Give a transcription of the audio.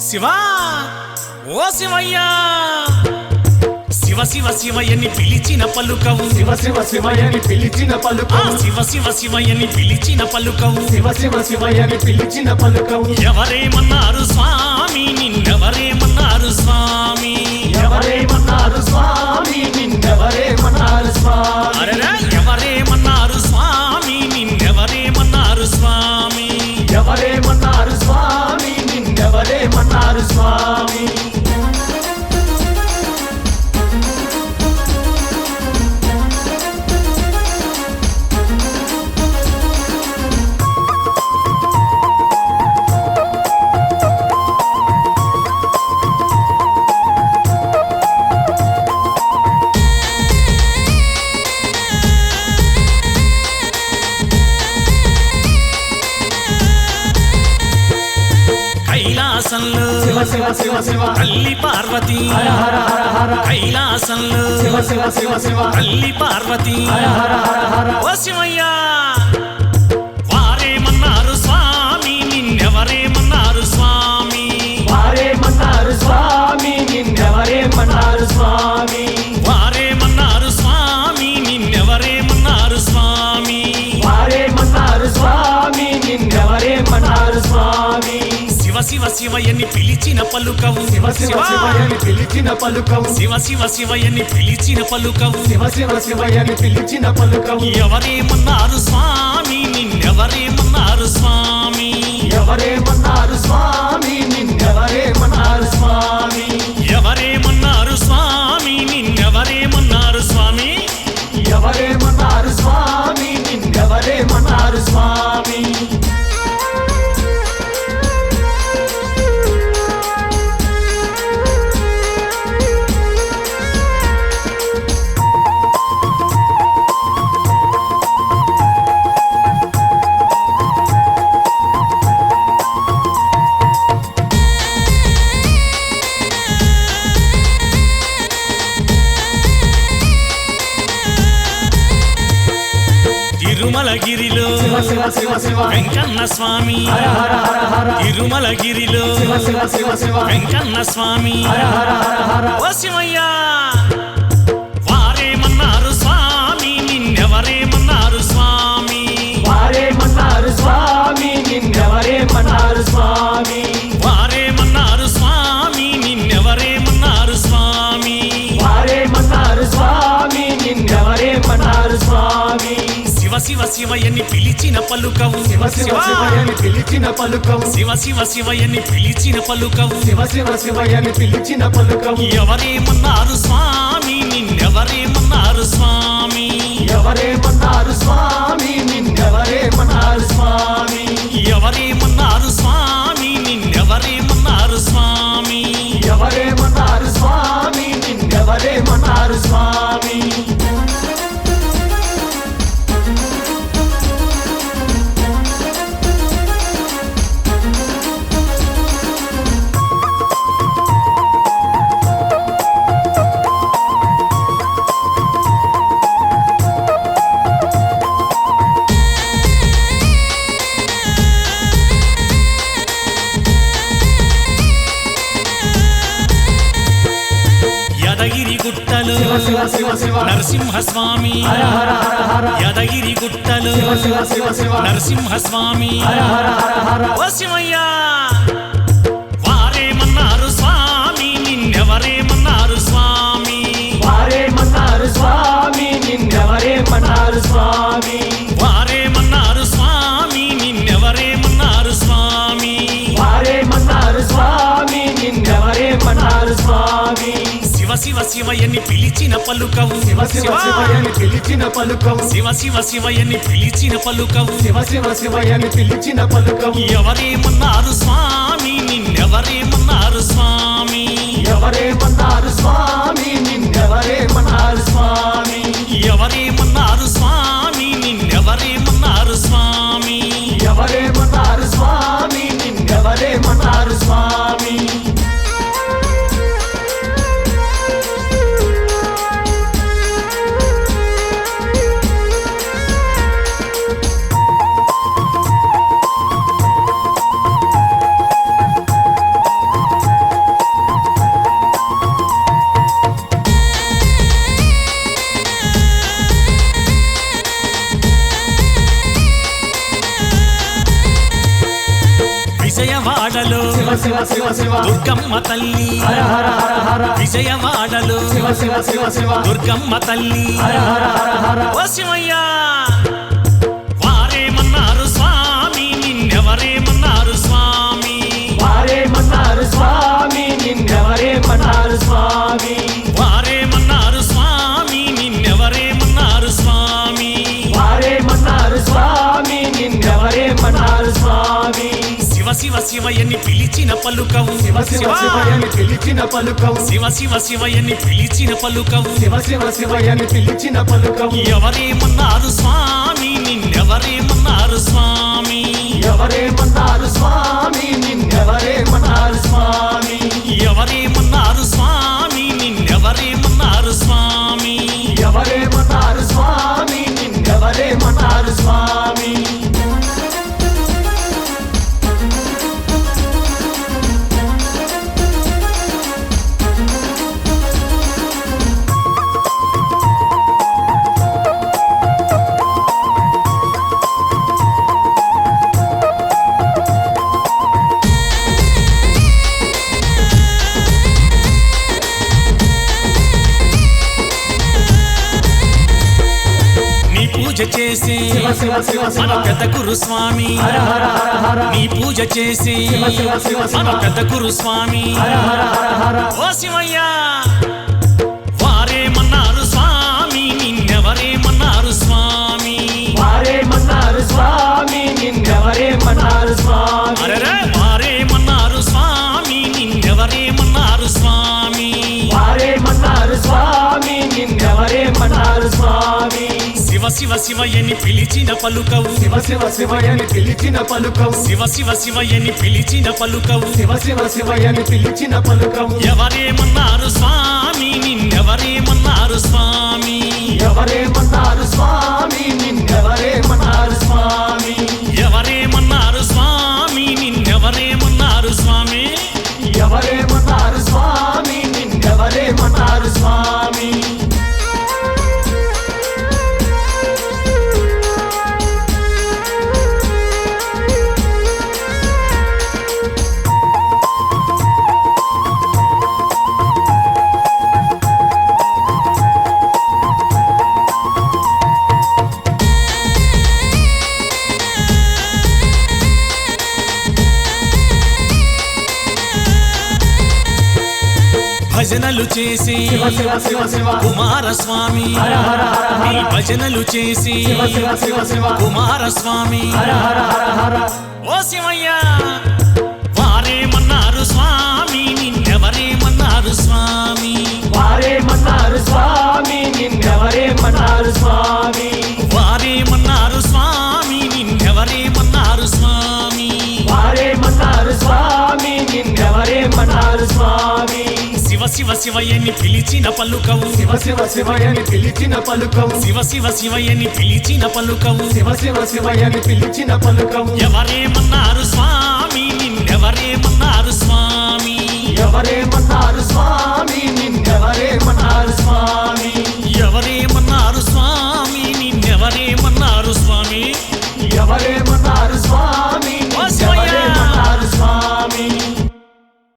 శివా! ఓ శివయ్యా! శివ శివ శివయ్యని పిలిచిన పలుకవు. శివ శివ శివయని పిలిచిన ఆ పలుకవు శివ శివ శివయ్యని పిలిచిన పలుకవు. శివ శివ శివయని పిలిచిన పలుకవు. ఎవరేమన్నారు స్వామి? నిన్నెవరేమన్నారు స్వామి? కైలాసంలో. తల్లి పార్వతి. కైలాసంలో. తల్లి పార్వతి. ఓ శివయ్యా. శివ శివ శివయ్యని పిలిచిన పలుకవు. శివ శివ శివయని పిలిచిన పలుకవు. శివ శివ శివయ్యని పిలిచిన పలుకవు. శివ శివ శివయని పిలిచిన పలుకవు. ఎవరేమన్నారు స్వామి? నిన్నెవరేమన్నారు స్వామి? ఎవరేమన్నారు తిరుమలగిరిలో వెంకన్న స్వామి తిరుమలగిరిలో వెంకన్న స్వామి హర ఓ శివయ్యా! శివ శివ శివయ్యని పిలిచిన పలుకవు. శివ శివ శివయని పిలిచిన పలుకవు. శివ శివ శివయ్యని పిలిచిన పలుకవు. శివ శివ శివయని పిలిచిన పలుకవు. ఎవరేమన్నారు స్వామి నిన్నెవరేమన్నారు నరసింహస్వామి. యదగిరి గుట్టలు. నరసింహస్వామి. శివయ్యా. శివ శివ శివయ్యని పిలిచిన పలుకవు. శివ శివ శివయని పిలిచిన పలుకవు. శివ శివ శివయ్యని పిలిచిన పలుకవు. శివ శివ శివయని పిలిచిన పలుకవు. ఎవరేమన్నారు స్వామి? శివ శివ దుర్గమ్మ తల్లి. హర హర హర హర. విజయవాడలు. శివ శివ శివ శివ. దుర్గమ్మ తల్లి. హర హర హర హర. ఓ శివయ్య. శివ శివ శివయ్యని పిలిచిన పలుకవు. శివ శివ శివయని పిలిచిన పలుకవు. శివ శివ శివయ్యని పిలిచిన పలుకవు. శివ శివ శివయని పిలిచిన పలుకవు. ఎవరేమన్నారు స్వామి? నిన్నెవరేమన్నారు చేసి. మన పెద్ద గురు స్వామి నీ పూజ చేసి. మన పెద్ద గురు స్వామి ఓ శివయ్య. శివ శివ శివయ్యని పిలిచిన పలుకవు. శివ శివ శివయని పిలిచిన పలుకవు. శివ శివ శివయ్యని పిలిచిన పలుకవు. శివ శివ శివయని పిలిచిన పలుకవు. ఎవరేమన్నారు స్వామి నిన్నెవరేమన్నారు స్వామి. ఎవరేమన్నారు భజనలు చేసి కుమారస్వామి నీ భజనలు చేసి కుమారస్వామి ఓ శివయ్య వారేమన్నారు స్వామి నిన్నెవరేమన్నారు స్వామి? వారేమన్నారు స్వామి నిన్నెవరేమన్నారు స్వామి? శివ శివ శివయ్యని పిలిచిన పలుకవు. శివ శివ శివయని పిలిచిన పలుకవు. శివ శివ శివయ్యని పిలిచిన పలుకవు. శివ శివ శివయని పిలిచిన పలుకవు. ఎవరేమన్నారు స్వామి?